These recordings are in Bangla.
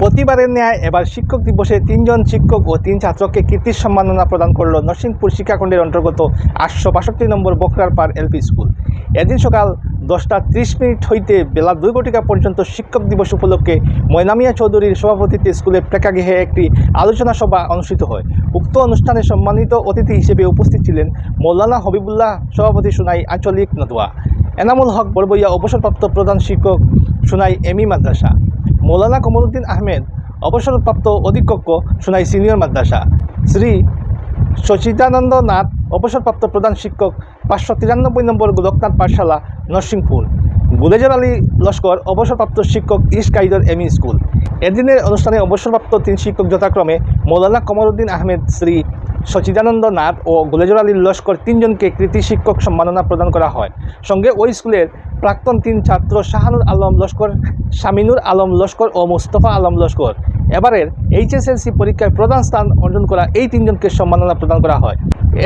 প্রতিবারের ন্যায় এবার শিক্ষক দিবসে তিনজন শিক্ষক ও তিন ছাত্রকে কীর্তি সম্মাননা প্রদান করল নরসিংপুর শিক্ষাখণ্ডের অন্তর্গত আটশো বাষট্টি নম্বর বকরার পার এলপি স্কুল। এদিন সকাল দশটা ত্রিশ মিনিট হইতে বেলা দুই ঘটিকা পর্যন্ত শিক্ষক দিবস উপলক্ষে ময়নামিয়া চৌধুরীর সভাপতিত্বে স্কুলের প্রেক্ষাগৃহে একটি আলোচনা সভা অনুষ্ঠিত হয়। উক্ত অনুষ্ঠানে সম্মানিত অতিথি হিসেবে উপস্থিত ছিলেন মৌলানা হবিবুল্লাহ, সভাপতি সুনাই আঞ্চলিক নদুয়া, এনামুল হক বড়বইয়া অবসরপ্রাপ্ত প্রধান শিক্ষক সুনাই এমি মাদ্রাসা। মৌলানা কমরুদ্দিন আহমেদ, অবসরপ্রাপ্ত অধিকক্ষ সোনাই সিনিয়র মাদ্রাসা। শ্রী সচিদানন্দ নাথ, অবসরপ্রাপ্ত প্রধান শিক্ষক, পাঁচশো তিরানব্বই নম্বর গোলকনাথ পাঠশালা, নরসিংপুর। গুলেজর আলী লস্কর, অবসরপ্রাপ্ত শিক্ষক ইস্ট কাইদর এমই স্কুল। এদিনের অনুষ্ঠানে অবসরপ্রাপ্ত তিন শিক্ষক যথাক্রমে মৌলানা কমরুদ্দিন আহমেদ, শ্রী সচিদানন্দ নাথ ও গুলেজর আলী লস্কর তিনজনকে কৃতি শিক্ষক সম্মাননা প্রদান করা হয়। সঙ্গে ওই স্কুলের প্রাক্তন তিন ছাত্র শাহানুর আলম লস্কর শামিনুর আলম লস্কর ও মুস্তফা আলম লস্কর। এবারের এইচএসএলসি পরীক্ষায় প্রধান স্থান অর্জন করা এই তিনজনকে সম্মাননা প্রদান করা হয়।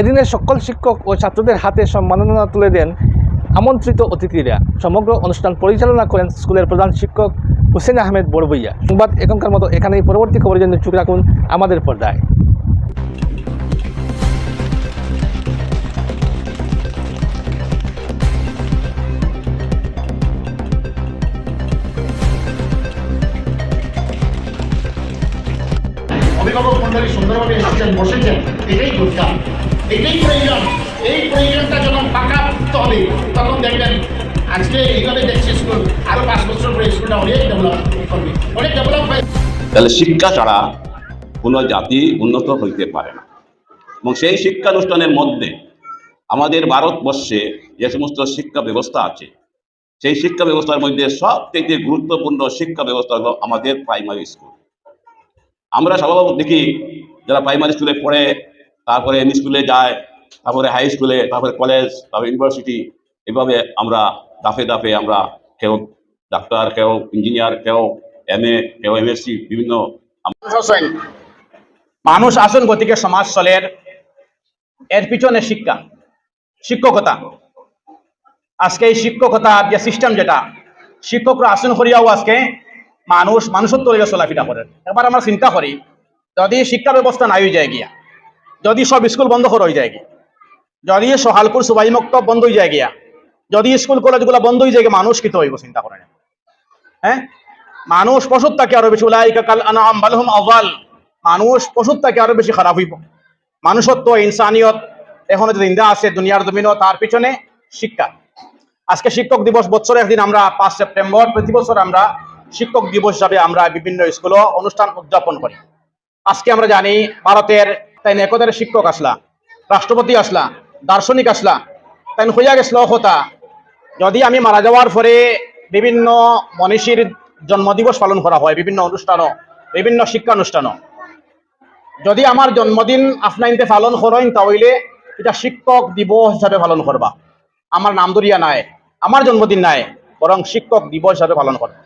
এদিনের সকল শিক্ষক ও ছাত্রদের হাতে সম্মাননা তুলে দেন আমন্ত্রিত অতিথিরা। সমগ্র অনুষ্ঠান পরিচালনা করেন স্কুলের প্রধান শিক্ষক হুসেন আহমেদ বড়বইয়া। সংবাদ এখনকার মতো এখানেই। পরবর্তী খবরের জন্য চোখ রাখুন আমাদের পর্দায়। বসেছেন এটাই দরকার এটাই প্রয়োজন এই প্রয়োজনটা যখন পাকাপোক্ত হবে, তখন দেখবেন আজকে এইভাবে দেখছি স্কুল, আরও পাঁচ বছর পরে স্কুলটা অনেক ডেভেলপ করবে, অনেক ডেভেলপ হয়ে তাহলে শিক্ষা ছাড়া কোনো জাতি উন্নত হইতে পারে না। এবং সেই শিক্ষানুষ্ঠানের মধ্যে আমাদের ভারতবর্ষে যে সমস্ত শিক্ষা ব্যবস্থা আছে, সেই শিক্ষা ব্যবস্থার মধ্যে সব থেকে গুরুত্বপূর্ণ শিক্ষা ব্যবস্থা হলো আমাদের প্রাইমারি স্কুল আমরা স্বভাবত দেখি যারা প্রাইমারি স্কুলে পড়ে তারপরে এম স্কুলে যায় তারপরে হাই স্কুলে তারপরে কলেজ তারপরে ইউনিভার্সিটি এভাবে আমরা দাফে দাফে আমরা কেউ ডাক্তার কেউ ইঞ্জিনিয়ার কেউ এম এ কেউ এমএসসি বিভিন্ন হোসেন মানুষ আসন গতিকে সমাজ চলের এর পিছনে শিক্ষা শিক্ষকতা। আজকে এই শিক্ষকতা যে সিস্টেম যেটা শিক্ষকরা আসন করিয়াও আজকে মানুষ মানুষত্ব চলাফিরা করেন। এবার আমরা চিন্তা করি যদি শিক্ষা ব্যবস্থা নাই হয়ে যায় গিয়া, যদি সব স্কুল বন্ধ করে হয়ে যায় গিয়া, যদি সহালপুর সুবাই মক্তব বন্ধ হয়ে যায় গিয়া, যদি স্কুল কলেজগুলো বন্ধ হয়ে যায় মানুষ কিতো হইব চিন্তা করেন? হ্যাঁ? মানুষ পশুর তাকে আরও বেশি, উলাইকা আওয়াল, মানুষ পশুর তাকে আরও বেশি খারাপ হইব। মানুষত্ব, ইনসানিয়ত, এখনও যে জিন্দা আছে, দুনিয়ার জমিনও, তার পিছনে শিক্ষা। আজকে শিক্ষক দিবস বছরে একদিন আমরা, পাঁচ সেপ্টেম্বর, প্রতি বছর আমরা শিক্ষক দিবস হিসাবে আমরা বিভিন্ন স্কুলও অনুষ্ঠান উদযাপন করি। আজকে আমরা জানি ভারতের তাই একতার শিক্ষক আসলা, রাষ্ট্রপতি আসলা, দার্শনিক আসলা, তাই হইয়া গেছিল হতা যদি আমি মারা যাওয়ার পরে বিভিন্ন মনীষীর জন্মদিবস পালন করা হয়, বিভিন্ন অনুষ্ঠানও, বিভিন্ন শিক্ষানুষ্ঠানও। যদি আমার জন্মদিন আপনাইনতে পালন করেন তাহলে এটা শিক্ষক দিবস হিসাবে পালন করবা। আমার নাম দরিয়া নাই, আমার জন্মদিন নাই, বরং শিক্ষক দিবস হিসাবে পালন করবা।